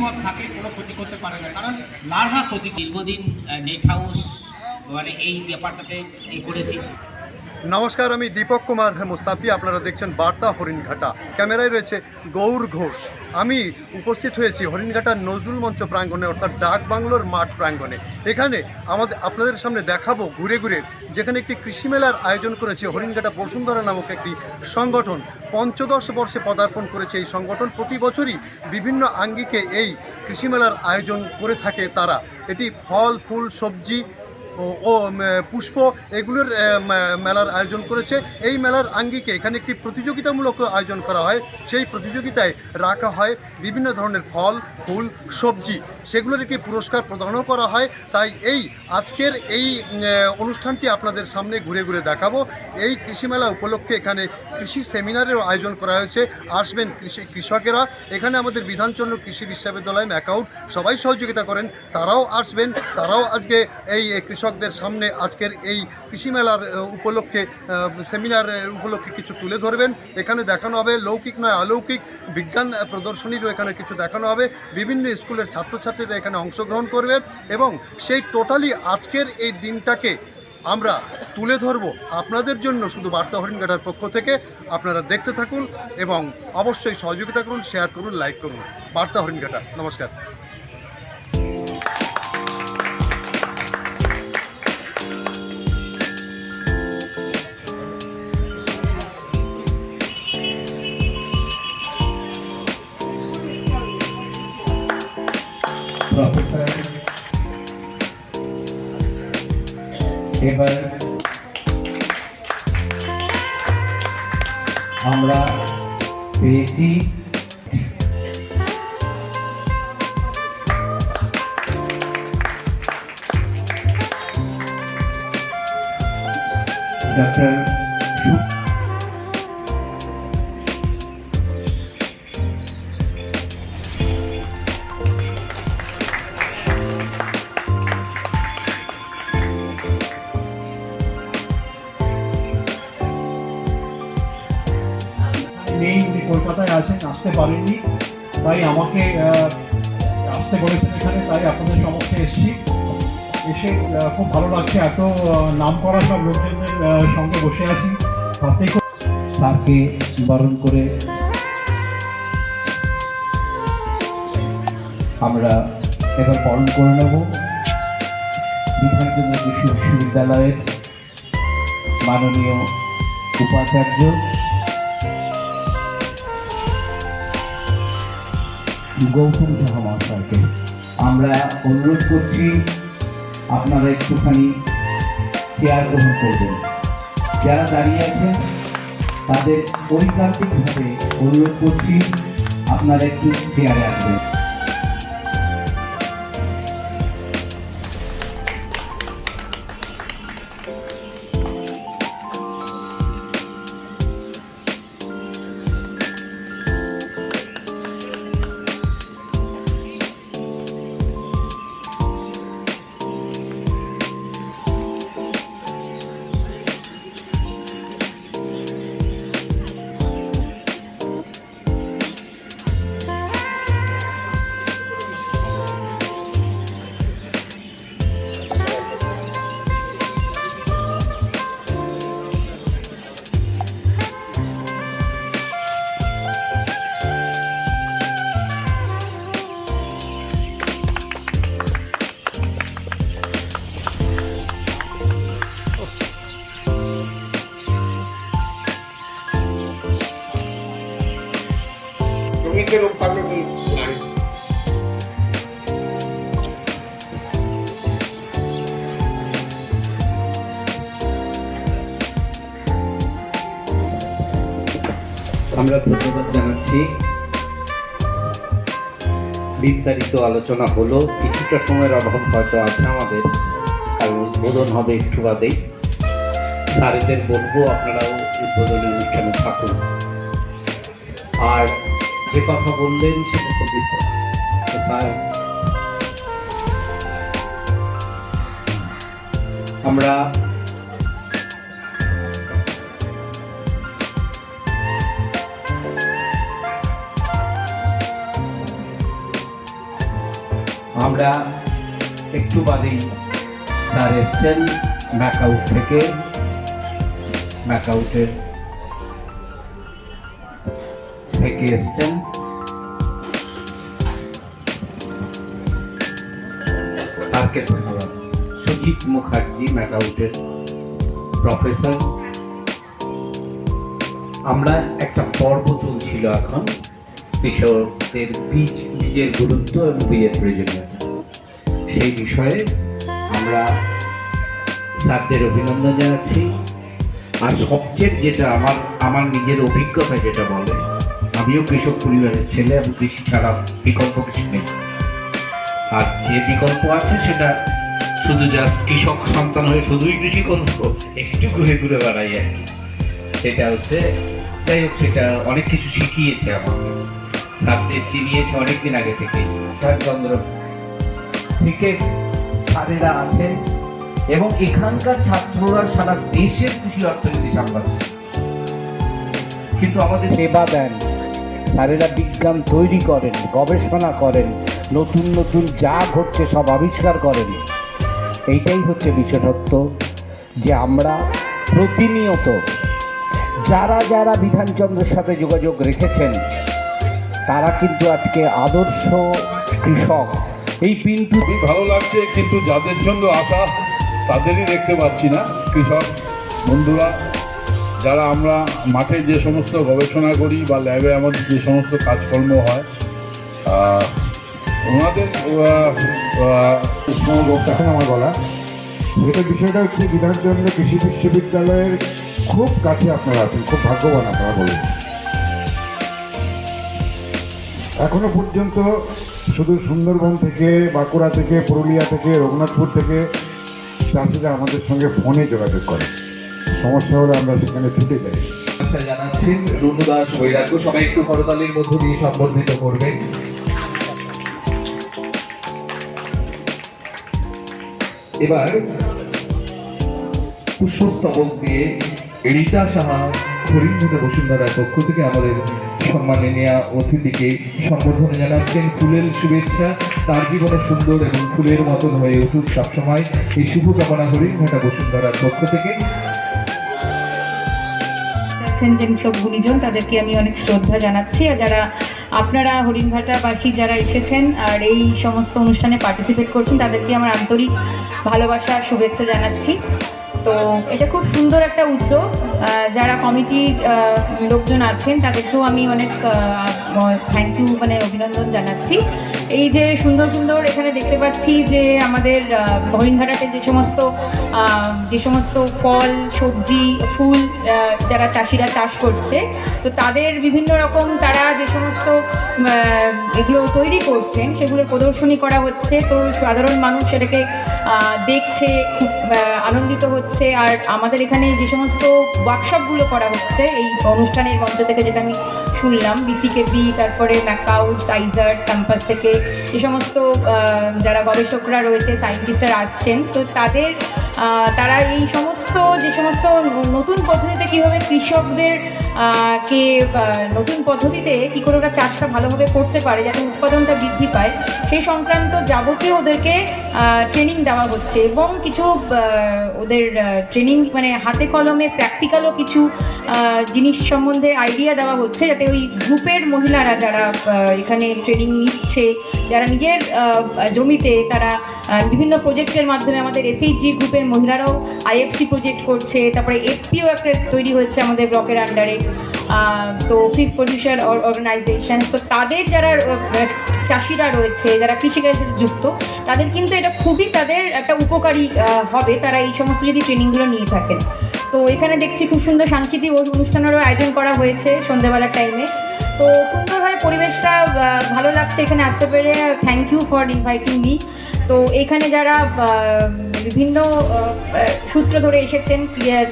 অভিমত থাকে, কোনো ক্ষতি করতে পারে না। কারণ লার্ভা ক্ষতি দীর্ঘদিন নেট হাউস মানে এই ব্যাপারটাতে এ করেছি। নমস্কার, আমি দীপক কুমার মুস্তাফি। আপনারা দেখছেন বার্তা হরিণঘাটা। ক্যামেরায় রয়েছে গৌর ঘোষ। আমি উপস্থিত হয়েছি হরিণঘাটার নজরুল মঞ্চ প্রাঙ্গণে, অর্থাৎ ডাক বাংলোর মাঠ প্রাঙ্গণে। এখানে আমাদের, আপনাদের সামনে দেখাবো ঘুরে ঘুরে, যেখানে একটি কৃষি মেলার আয়োজন করেছে হরিণঘাটা বসুন্ধরা নামক একটি সংগঠন। পঞ্চদশ বর্ষে পদার্পণ করেছে এই সংগঠন। প্রতি বছরই বিভিন্ন আঙ্গিকে এই কৃষি মেলার আয়োজন করে থাকে তারা। এটি ফল, ফুল, সবজি ও পুষ্প এগুলোর মেলার আয়োজন করেছে। এই মেলার আঙ্গিকে এখানে একটি প্রতিযোগিতামূলক আয়োজন করা হয়। সেই প্রতিযোগিতায় রাখা হয় বিভিন্ন ধরনের ফল, ফুল, সবজি। সেগুলোর একটি পুরস্কার প্রদানও করা হয়। তাই এই আজকের এই অনুষ্ঠানটি আপনাদের সামনে ঘুরে ঘুরে দেখাবো। এই কৃষি মেলা উপলক্ষে এখানে কৃষি সেমিনারেরও আয়োজন করা হয়েছে। আসবেন কৃষি কৃষকেরা। এখানে আমাদের বিধানচন্দ্র কৃষি বিশ্ববিদ্যালয় ম্যাকাউট সবাই সহযোগিতা করেন। তারাও আসবেন। তারাও আজকে এই কৃষকদের সামনে আজকের এই কৃষি মেলার উপলক্ষে সেমিনার উপলক্ষে কিছু তুলে ধরবেন। এখানে দেখানো হবে লৌকিক নয়, অলৌকিক। বিজ্ঞান প্রদর্শনীরও এখানে কিছু দেখানো হবে। বিভিন্ন স্কুলের ছাত্রছাত্রীরা এখানে অংশগ্রহণ করবে এবং সেই টোটালি আজকের এই দিনটাকে আমরা তুলে ধরব আপনাদের জন্য শুধু বার্তা হরিণঘাটার পক্ষ থেকে। আপনারা দেখতে থাকুন এবং অবশ্যই সহযোগিতা করুন শেয়ার করুন লাইক করুন। বার্তা হরিণঘাটা নমস্কার। প্রফেসর এবার আমরা পেয়েছি ডক্টর পারেননি। তাই আমাকে আসতে বলেছেন এখানে, তাই আপনাদের সমক্ষে এসেছি। এসে খুব ভালো লাগছে এত নাম করা সব লোকজনদের সঙ্গে বসে আছি। খুব স্যারকে বরণ করে আমরা এবার বরণ করে নেব। বিধানচন্দ্র বিশ্ববিদ্যালয়ের মাননীয় উপাচার্য গৌতম সাহা মহাশয়কে। আমরা অনুরোধ করছি, আপনারা একটুখানি চেয়ার গ্রহণ করবেন। যারা দাঁড়িয়ে আছেন, তাদের ঐকান্তিকভাবে অনুরোধ করছি, আপনারা একটু চেয়ারে আসবেন। আমরা ধন্যবাদ জানাচ্ছি। বিস্তারিত আলোচনা হলো, কিছুটা সময়ের অভাব হয়তো আছে আমাদের। কারণ উদ্বোধন হবে একটু বাদেই। স্যারেদের বলব, আপনারাও উদ্বোধনী অনুষ্ঠানে থাকুন। আর যে কথা বললেন, সেটা তো স্যার, আমরা আমরা একটু বাদেই স্যার এসছেন ম্যাকআউট থেকে ম্যাকআউটের থেকে এসছেন। স্যারকে ধন্যবাদ। সুজিত মুখার্জি ম্যাকআউটের প্রফেসর আমরা একটা পর্ব চলছিল এখন কৃষকদের বীজ বীজের গুরুত্ব এবং বীজের প্রয়োজনীয়তা। সেই বিষয়ে আমরা স্যারদের অভিনন্দন জানাচ্ছি। আর সবচেয়ে যেটা আমার আমার নিজের অভিজ্ঞতা যেটা বলে, আমিও কৃষক পরিবারের ছেলে এবং কৃষি ছাড়া বিকল্প কিছু নেই। আর যে বিকল্প আছে সেটা শুধু জাস্ট কৃষক সন্তান হয়ে শুধুই কৃষি করব, একটু ঘুরে ঘুরে বেড়াই আর কি। সেটা হচ্ছে, যাই হোক, সেটা অনেক কিছু শিখিয়েছে আমাকে। সাবজেক্ট চিনিয়েছে অনেকদিন আগে থেকে চন্দ্র থেকে স্যারেরা আছেন এবং এখানকার ছাত্ররা সারা দেশের কৃষি অর্থনীতি সামলাচ্ছে কিন্তু আমাদের সেবা দেন স্যারেরা বিজ্ঞান তৈরি করেন, গবেষণা করেন, নতুন নতুন যা ঘটছে সব আবিষ্কার করেন। এইটাই হচ্ছে বিশেষত্ব যে আমরা প্রতিনিয়ত যারা যারা বিধানচন্দ্রের সাথে যোগাযোগ রেখেছেন, তারা কিন্তু আজকে আদর্শ কৃষক। এই পিন্টু ভালো লাগছে, কিন্তু যাদের জন্য আসা তাদেরই দেখতে পাচ্ছি না। কৃষক, বন্ধুরা, যারা আমরা মাঠে যে সমস্ত গবেষণা করি বা ল্যাবে আমাদের যে সমস্ত কাজকর্ম হয় ওনাদের এখন আমার বলা যেটা বিষয়টা হচ্ছে বিধানচন্দ্র কৃষি বিশ্ববিদ্যালয়ের খুব কাছে আপনারা আছেন, খুব ভাগ্যবান আপনারা বলুন। এখনও পর্যন্ত শুধু সুন্দরবন থেকে, বাঁকুড়া থেকে, পুরুলিয়া থেকে, রঘুনাথপুর থেকে চাষিরা আমাদের সঙ্গে ফোনে যোগাযোগ করে। সমস্যা হলে আমরা সেখানে ছুটে যাই। আচ্ছা জানাচ্ছেন রুনু দাস বৈরাগ্য, সবাই একটু করতালির মধ্য দিয়ে সম্বর্ধিত করবেন এবার পুষ্পস্তবক দিয়ে রীতা সাহা হরিণঘাটা বসুন্ধরার পক্ষ থেকে আমাদের সম্মাননীয় অতিথিকে সম্বোধনা জানাচ্ছেন ফুলের শুভেচ্ছা। তার জীবনে সুন্দর এবং ফুলের মতন হয়ে উঠুক সবসময়। এই শুভকামনা হরিণঘাটা বসুন্ধরার পক্ষ থেকে। আছেন সব গুণীজন, তাদেরকে আমি অনেক শ্রদ্ধা জানাচ্ছি। আর যারা আপনারা হরিণঘাটাবাসী যারা এসেছেন আর এই সমস্ত অনুষ্ঠানে পার্টিসিপেট করছেন, তাদেরকে আমার আন্তরিক ভালোবাসা আর শুভেচ্ছা জানাচ্ছি। তো এটা খুব সুন্দর একটা উদ্যোগ। যারা কমিটির লোকজন আছেন তাদেরকেও আমি অনেক থ্যাংক ইউ মানে অভিনন্দন জানাচ্ছি। এই যে সুন্দর সুন্দর এখানে দেখতে পাচ্ছি যে আমাদের হরিণঘাটাতে যে সমস্ত যে সমস্ত ফল, সবজি, ফুল যারা চাষিরা চাষ করছে, তো তাদের বিভিন্ন রকম তারা যে সমস্ত এগুলো তৈরি করছেন সেগুলোর প্রদর্শনী করা হচ্ছে। তো সাধারণ মানুষ সেটাকে দেখছে, খুব আনন্দিত হচ্ছে। আর আমাদের এখানে যে সমস্ত ওয়ার্কশপগুলো করা হচ্ছে, এই অনুষ্ঠানের মঞ্চ থেকে যেটা আমি শুনলাম বিসিকেবি তারপরে ম্যাকাউট সাইজার ক্যাম্পাস থেকে যে সমস্ত যারা গবেষকরা রয়েছে সায়েন্টিস্টরা আসছেন, তো তাদের তারা এই সমস্ত, যে সমস্ত নতুন পদ্ধতিতে কীভাবে কৃষকদের কে নতুন পদ্ধতিতে কী করে ওরা চাষটা ভালোভাবে করতে পারে, যাতে উৎপাদনটা বৃদ্ধি পায়, সেই সংক্রান্ত যাবতীয় ওদেরকে ট্রেনিং দেওয়া হচ্ছে এবং কিছু ওদের ট্রেনিং মানে হাতে কলমে প্র্যাকটিক্যালও কিছু জিনিস সম্বন্ধে আইডিয়া দেওয়া হচ্ছে, যাতে ওই গ্রুপের মহিলারা যারা এখানে ট্রেনিং নিচ্ছে, যারা নিজের জমিতে তারা বিভিন্ন প্রজেক্টের মাধ্যমে আমাদের এসএইচজি গ্রুপের মহিলারাও আইএফসি প্রজেক্ট করছে, তারপরে এফপিও একটা তৈরি হয়েছে আমাদের ব্লকের আন্ডারে তো ফিস প্রডিউসার অর্গানাইজেশন তো তাদের যারা চাষিরা রয়েছে, যারা কৃষিকাজের যুক্ত, তাদের কিন্তু এটা খুবই তাদের একটা উপকারী হবে, তারা এই সমস্ত যদি ট্রেনিংগুলো নিয়ে থাকেন। তো এখানে দেখছি খুব সুন্দর সাংস্কৃতিক অনুষ্ঠানেরও আয়োজন করা হয়েছে সন্ধ্যেবেলার টাইমে তো সুন্দরভাবে পরিবেশটা ভালো লাগছে এখানে আসতে পেরে। Thank you for inviting me তো এখানে যারা বিভিন্ন সূত্র ধরে এসেছেন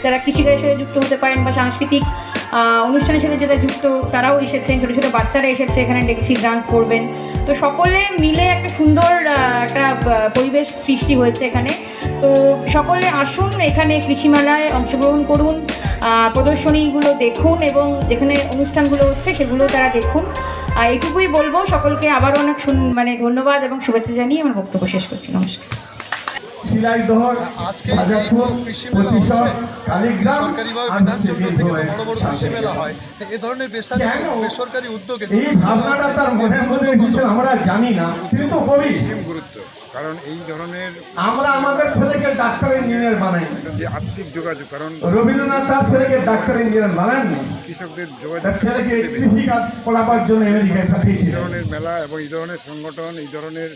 যারা কৃষিকাজের সাথে যুক্ত হতে পারেন বা সাংস্কৃতিক অনুষ্ঠানের সাথে যারা যুক্ত, তারাও এসেছেন। ছোটো ছোটো বাচ্চারা এসেছে, এখানে দেখছি ডান্স করবেন। তো সকলে মিলে একটা সুন্দর একটা পরিবেশ সৃষ্টি হয়েছে এখানে। তো সকলে আসুন এখানে কৃষিমেলায় অংশগ্রহণ করুন প্রদর্শনীগুলো দেখুন এবং যেখানে অনুষ্ঠানগুলো হচ্ছে সেগুলো তারা দেখুন। এটুকুই বলব, সকলকে আবারও অনেক মানে ধন্যবাদ এবং শুভেচ্ছা জানিয়ে আমার বক্তব্য শেষ করছি। নমস্কার। শিলাইদহ কৃষি মেলা কালীগ্রাম সরকারিভাবে আর বিধান হচ্ছে চন্দ্র থেকে তো বড় বড় কৃষি মেলা হয়। তো এ ধরনের বেসরকারি? বেসরকারি উদ্যোগে এই ভাবনাটা তার মনের মধ্যে আমরা জানি না কিন্তু কবি গুরুত্ব। কারণ এই ধরনের আমরা আমাদের ছেলেকে ডাক্তার ইঞ্জিনিয়ার বানাই। যে আর্থিক যোগাযোগ কারণ রবীন্দ্রনাথ তার ছেলেকে ডাক্তার ইঞ্জিনিয়ার বানাননি কৃষকদের যোগাযোগ ছেলেকে কৃষিকাজ পড়াবার জন্য আমেরিকায় এই ধরনের মেলা এবং এই ধরনের সংগঠন এই ধরনের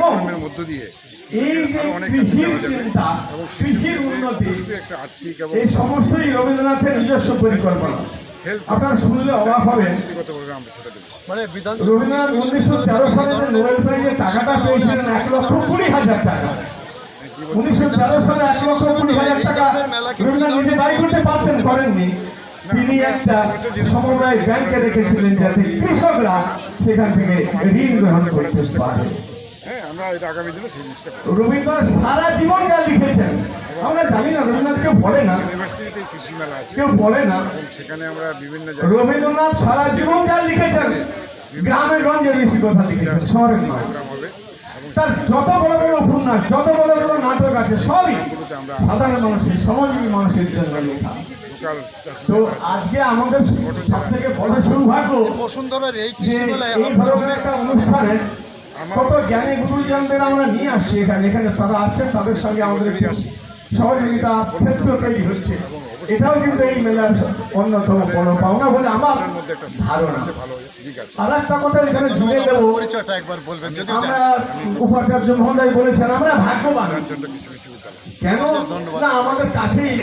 কর্মের মধ্য দিয়ে এই যে কৃষির কাজে। চিন্তা কৃষির উন্নতি একটা আর্থিক এবং এই সমস্তই রবীন্দ্রনাথের নিজস্ব পরিকল্পনা। আপনারা শুনলে অবাক হবেন দেবো মানে রবীন্দ্রনাথ উনিশশো তেরো সালে যে নোবেল প্রাইজের টাকাটা পেয়েছিলেন এক লক্ষ কুড়ি হাজার টাকা। উনিশশো তেরো সালে এক লক্ষ কুড়ি হাজার টাকা রবীন্দ্রনাথ নিজে করতে পারতেন করেননি। তিনি একটা সমবায় ব্যাংকে রেখেছিলেন যাতে কৃষকরা সেখান থেকে ঋণ গ্রহণ করতে পারে। হ্যাঁ আমরা এটা আগামী দিনে সেই জিনিসটা করব। রবীন্দ্রনাথ সারা জীবন যা লিখেছেন। আমরা জানি না রবীন্দ্রনাথ কেউ বলে না। ইউনিভার্সিটিতে কৃষি মেলা আছে। কেউ বলে না। সেখানে আমরা বিভিন্ন রবীন্দ্রনাথ সারা জীবন যা লিখেছেন গ্রামে গঞ্জে বেশি কথা লিখেছেন শহরের নয় তার যত বড় বড় উপন্যাস যত বড় বড় নাটক আছে সবই আমরা সাধারণ মানুষের সমাজের মানুষের জন্য লেখা। তো আজকে আমাদের সব থেকে বড় সৌভাগ্য বসুন্ধরার এই কৃষি মেলায় এই ধরনের একটা অনুষ্ঠানে কত জ্ঞানী গুরুজনদের আমরা নিয়ে আসছি এখানে। এখানে তারা আসছেন তাদের সঙ্গে আমাদের সহযোগিতা ক্ষেত্র তৈরি হচ্ছে। এটাও কিন্তু এই মেলার অন্যতম বড় পাওনা বলে আমার মধ্যে একটা ধারণা। আর একটা কথা এখানে জুড়ে দেব। একবার বলবেন যদি আমরা উপাচার্য মহোদয় বলেছেন আমরা ভাগ্যবান। কেন? না আমাদের কাছেই